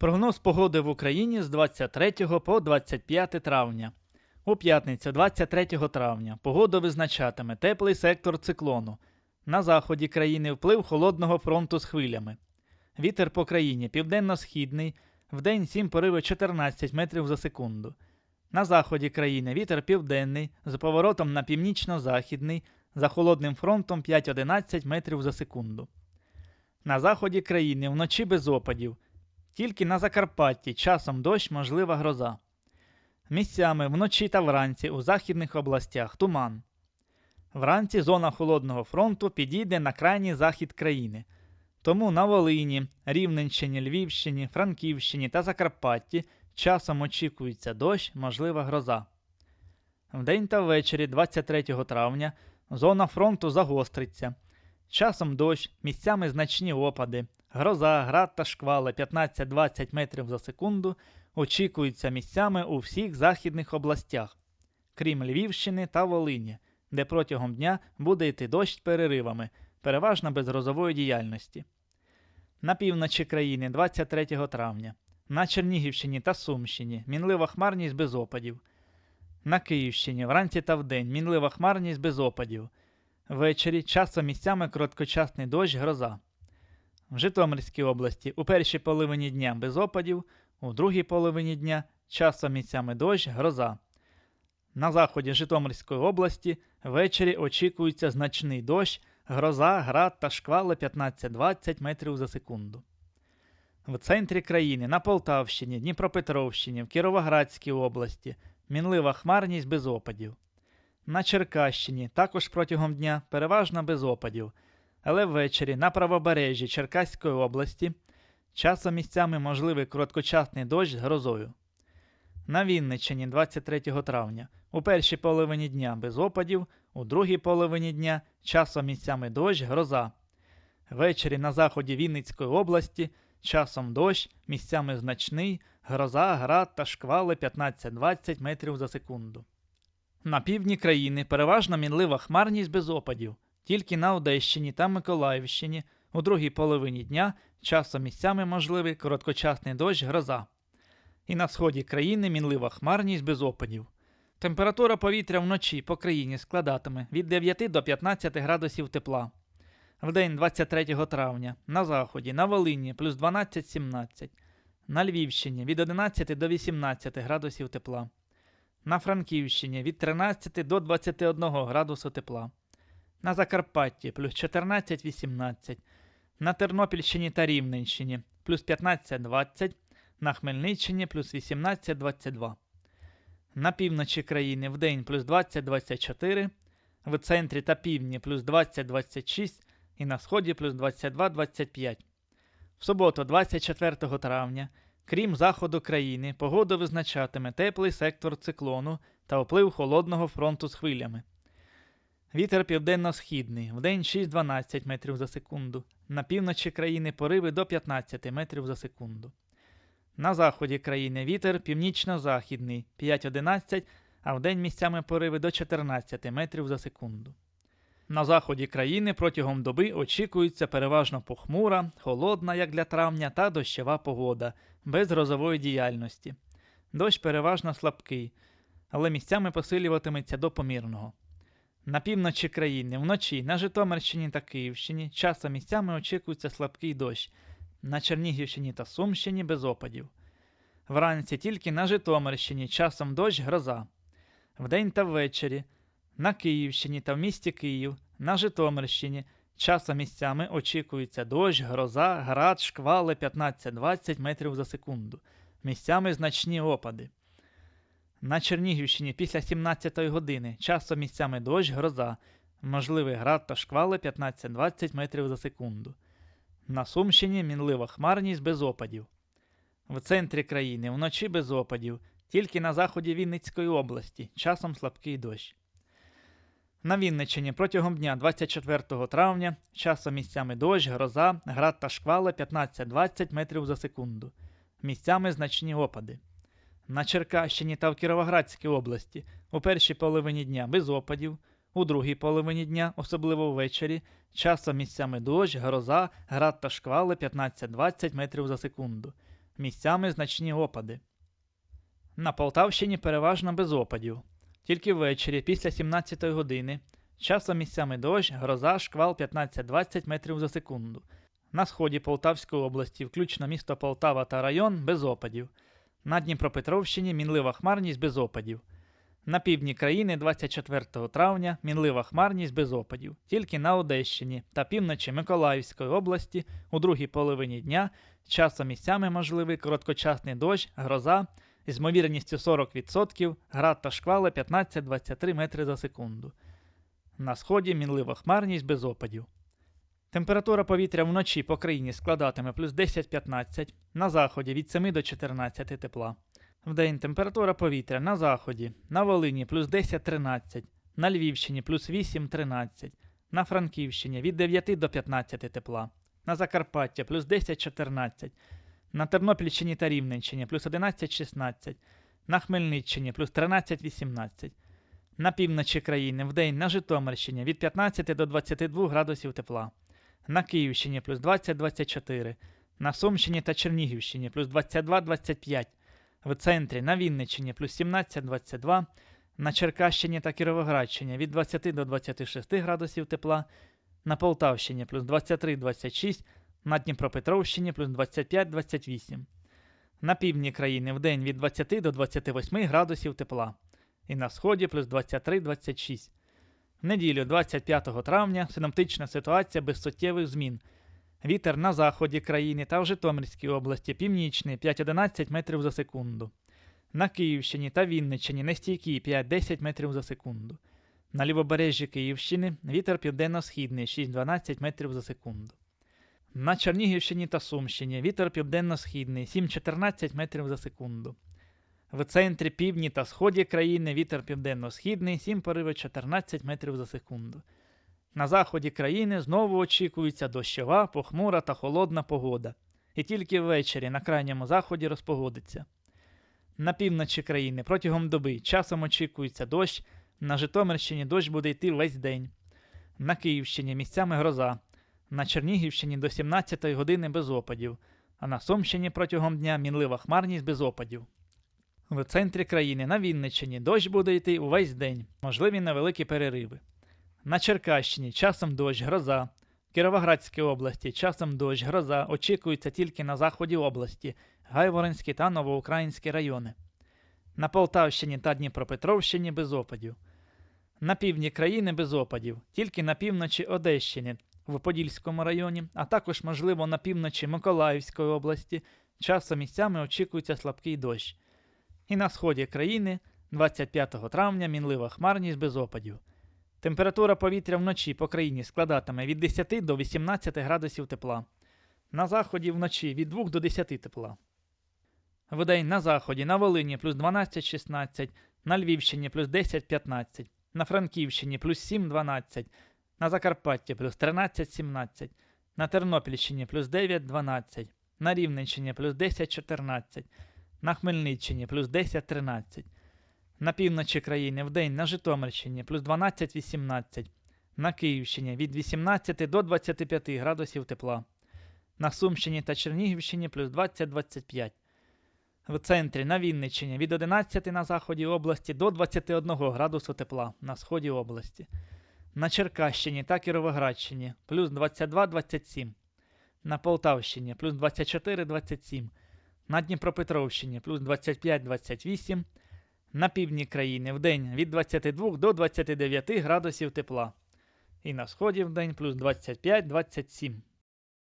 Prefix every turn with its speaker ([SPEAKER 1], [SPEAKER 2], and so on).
[SPEAKER 1] Прогноз погоди в Україні з 23 по 25 травня. У п'ятницю 23 травня погоду визначатиме теплий сектор циклону. На заході країни вплив холодного фронту з хвилями. Вітер по країні південно-східний, вдень 7 пориви 14 метрів за секунду. На заході країни вітер південний з поворотом на північно-західний, за холодним фронтом 5-11 метрів за секунду. На заході країни вночі без опадів. Тільки на Закарпатті часом дощ можлива гроза. Місцями вночі та вранці у західних областях туман. Вранці зона холодного фронту підійде на крайній захід країни. Тому на Волині, Рівненщині, Львівщині, Франківщині та Закарпатті часом очікується дощ, можлива гроза. Вдень та ввечері 23 травня зона фронту загостриться. Часом дощ, місцями значні опади, гроза, град та шквали 15-20 метрів за секунду очікуються місцями у всіх західних областях, крім Львівщини та Волині, де протягом дня буде йти дощ переривами, переважно без грозової діяльності. На півночі країни 23 травня, на Чернігівщині та Сумщині мінлива хмарність без опадів. На Київщині вранці та вдень мінлива хмарність без опадів. Ввечері часом місцями короткочасний дощ гроза. В Житомирській області у першій половині дня без опадів, у другій половині дня часом місцями дощ гроза. На заході Житомирської області ввечері очікується значний дощ, гроза, град та шквали 15-20 метрів за секунду. В центрі країни на Полтавщині, Дніпропетровщині, в Кіровоградській області мінлива хмарність без опадів. На Черкащині також протягом дня переважно без опадів, але ввечері на правобережжі Черкаської області часом місцями можливий короткочасний дощ з грозою. На Вінниччині 23 травня у першій половині дня без опадів, у другій половині дня часом місцями дощ, гроза. Ввечері на заході Вінницької області часом дощ, місцями значний, гроза, град та шквали 15-20 метрів за секунду. На півдні країни переважно мінлива хмарність без опадів, тільки на Одещині та Миколаївщині у другій половині дня часом місцями можливий короткочасний дощ гроза. І на сході країни мінлива хмарність без опадів. Температура повітря вночі по країні складатиме від 9 до 15 градусів тепла. Вдень 23 травня на заході, на Волині плюс 12-17, на Львівщині від 11 до 18 градусів тепла на Франківщині від 13 до 21 градусу тепла, на Закарпатті плюс 14-18, на Тернопільщині та Рівненщині плюс 15-20, на Хмельниччині плюс 18-22. На півночі країни в день плюс 20-24, в центрі та півдні плюс 20-26 і на сході плюс 22-25. В суботу, 24 травня, Крім заходу країни, погода визначатиме теплий сектор циклону та вплив холодного фронту з хвилями. Вітер південно-східний, вдень 6-12 метрів за секунду, на півночі країни пориви до 15 метрів за секунду. На заході країни вітер північно-західний 5-11, а вдень місцями пориви до 14 метрів за секунду. На заході країни протягом доби очікується переважно похмура, холодна, як для травня, та дощова погода, без грозової діяльності. Дощ переважно слабкий, але місцями посилюватиметься до помірного. На півночі країни, вночі, на Житомирщині та Київщині часом місцями очікується слабкий дощ, на Чернігівщині та Сумщині без опадів. Вранці тільки на Житомирщині часом дощ гроза. Вдень та ввечері на Київщині та в місті Київ, на Житомирщині часом місцями очікується дощ, гроза, град, шквали 15-20 метрів за секунду. Місцями значні опади. На Чернігівщині після 17 години часом місцями дощ, гроза, можливий град та шквали 15-20 метрів за секунду. На Сумщині мінлива хмарність без опадів. В центрі країни вночі без опадів, тільки на заході Вінницької області, часом слабкий дощ. На Вінниччині протягом дня 24 травня часом місцями дощ, гроза, град та шквали 15-20 метрів за секунду. Місцями значні опади. На Черкащині та в Кіровоградській області у першій половині дня без опадів, у другій половині дня, особливо ввечері, часом місцями дощ, гроза, град та шквали 15-20 метрів за секунду. Місцями значні опади. На Полтавщині переважно без опадів. Тільки ввечері, після 17 години, часом місцями дощ, гроза, шквал 15-20 метрів за секунду. На сході Полтавської області, включно місто Полтава та район, без опадів. На Дніпропетровщині мінлива хмарність без опадів. На півдні країни 24 травня мінлива хмарність без опадів. Тільки на Одещині та півночі Миколаївської області у другій половині дня часом місцями можливий короткочасний дощ, гроза з ймовірністю 40%, град та шквали 15-23 метри за секунду. На сході мінлива хмарність без опадів. Температура повітря вночі по країні складатиме плюс 10-15, на заході від 7 до 14 тепла. Вдень температура повітря на заході, на Волині плюс 10-13, на Львівщині плюс 8-13, на Франківщині від 9 до 15 тепла, на Закарпаття плюс 10-14, на Тернопільщині та Рівненщині плюс 11-16, на Хмельниччині плюс 13-18, на півночі країни вдень на Житомирщині від 15 до 22 градусів тепла, на Київщині плюс 20-24, на Сумщині та Чернігівщині плюс 22-25, в центрі на Вінниччині плюс 17-22, на Черкащині та Кіровоградщині від 20 до 26 градусів тепла, на Полтавщині плюс 23-26, на Дніпропетровщині плюс 25-28. На півдні країни вдень від 20 до 28 градусів тепла. І на сході плюс 23-26. Неділю 25 травня синоптична ситуація без суттєвих змін. Вітер на заході країни та в Житомирській області північний 5-11 метрів за секунду. На Київщині та Вінниччині нестійкий 5-10 метрів за секунду. На лівобережжі Київщини вітер південно-східний 6-12 метрів за секунду. На Чернігівщині та Сумщині вітер південно-східний 7-14 метрів за секунду. В центрі півдні та сході країни вітер південно-східний 7 пориви 14 метрів за секунду. На заході країни знову очікується дощова, похмура та холодна погода. І тільки ввечері на крайньому заході розпогодиться. На півночі країни протягом доби часом очікується дощ, на Житомирщині дощ буде йти весь день. На Київщині місцями гроза, на Чернігівщині до 17 години без опадів, а на Сумщині протягом дня мінлива хмарність без опадів. В центрі країни на Вінниччині дощ буде йти увесь день, можливі невеликі перериви. На Черкащині часом дощ, гроза. В Кіровоградській області часом дощ, гроза очікується тільки на заході області, Гайворонські та Новоукраїнські райони. На Полтавщині та Дніпропетровщині без опадів. На півдні країни без опадів, тільки на півночі Одещини в Подільському районі, а також, можливо, на півночі Миколаївської області, часом місцями очікується слабкий дощ. І на сході країни 25 травня мінлива хмарність без опадів. Температура повітря вночі по країні складатиме від 10 до 18 градусів тепла. На заході вночі від 2 до 10 тепла. Вдень на заході на Волині плюс 12-16, на Львівщині плюс 10-15, на Франківщині плюс 7-12, на Закарпатті плюс 13-17, на Тернопільщині плюс 9-12, на Рівненщині плюс 10-14, на Хмельниччині плюс 10-13. На півночі країни вдень на Житомирщині плюс 12-18, на Київщині від 18 до 25 градусів тепла, на Сумщині та Чернігівщині плюс 20-25. В центрі на Вінниччині від 11 на заході області до 21 градусу тепла на сході області, на Черкащині та Кіровоградщині плюс 22-27, на Полтавщині плюс 24-27, на Дніпропетровщині плюс 25-28. На півдні країни в день від 22 до 29 градусів тепла. І на сході в день плюс 25-27.